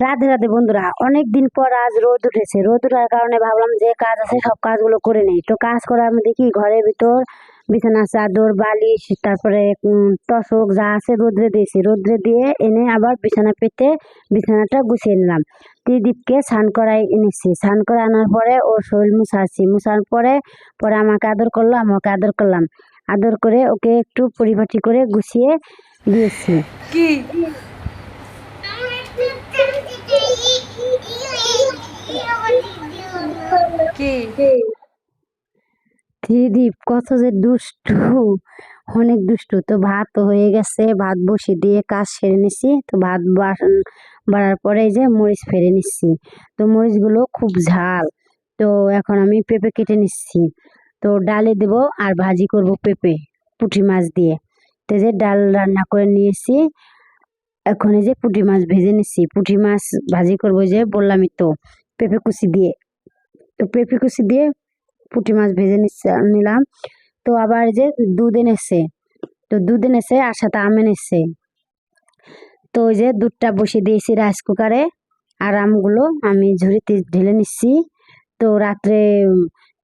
রাধে রাধে বন্ধুরা অনেক দিন পর আজ রোদ উঠেছে। রোদ উঠার কারণে ভাবলাম যে কাজ আছে, সব কাজগুলো করে নেই। তো কাজ করার মধ্যে কি, ঘরের ভিতর বিছানা, চাদর, বালিশ, তারপরে তোশক যা আছে রোদ্রে দিয়েছি। রোদ্রে দিয়ে এনে আবার বিছানা পেতে বিছানাটা গুছিয়ে নিলাম। ত্রিদীপকে স্নান করাই এনেছি। স্নান করে আনার পরে ওর শরীর মুছাচ্ছি মুছার পরে পরে আমাকে আদর করল আমাকে আদর করলাম। আদর করে ওকে একটু পরিপাটি করে গুছিয়ে দিয়েছি। ত্রিদীপ কত যে দুষ্টু, অনেক দুষ্টু। তো ভাত হয়ে গেছে, ভাত বসিয়ে দিয়ে কাজ সেরে নিছি। তো ভাত বাড়ার পরে যে মরিচ ফেলে নিচ্ছি তো মরিচগুলো খুব ঝাল। তো এখন আমি পেঁপে কেটে নিচ্ছি। তো ডালে দেব আর ভাজি করব পেঁপে, পুঁটি মাছ দিয়ে। তো যে ডাল রান্না করে নিয়েছি। এখন এই যে পুঁটি মাছ ভেজে নিচ্ছি। পুঁটি মাছ ভাজি করব যে বললামই তো, পেঁপে কুচি দিয়ে। পেঁপে কুচি দিয়ে পুঁটি মাছ ভেজে নিচ্ছে, নিলাম। তো আবার যে দুধ এনেছে, তো দুধ এনেছে, আর সাথে আম এনেছে। তো ওই যে দুধটা বসিয়ে দিয়েছি রাইস কুকারে আর আমগুলো আমি ঝুড়িতে ঢেলে নিচ্ছি। তো রাত্রে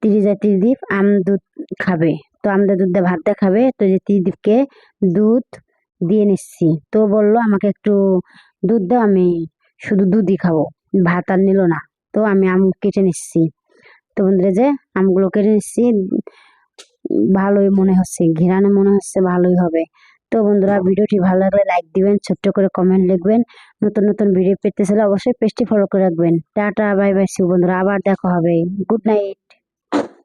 তিরিজা ত্রিদীপ আম দুধ খাবে। তো আমাদের দুধ দিয়ে ভাত দিয়ে খাবে। তো যে ত্রিদীপকে দুধ দিয়ে নিচ্ছি। তো বলল, আমাকে একটু দুধ দাও, আমি শুধু দুধই খাব। ভাত আর নিল না। তো আমি আম কেটে নিচ্ছি। তো বন্ধুরা যে আমগুলো কেটে নিচ্ছি, ভালোই মনে হচ্ছে, ঘেরানো মনে হচ্ছে ভালোই হবে। তো বন্ধুরা, ভিডিওটি ভালো লাগলে লাইক দিবেন, ছোট্ট করে কমেন্ট লিখবেন। নতুন নতুন ভিডিও পেতে চাইলে অবশ্যই পেজটি ফলো করে রাখবেন। টাটা বাই বাই বন্ধুরা, আবার দেখা হবে। Good night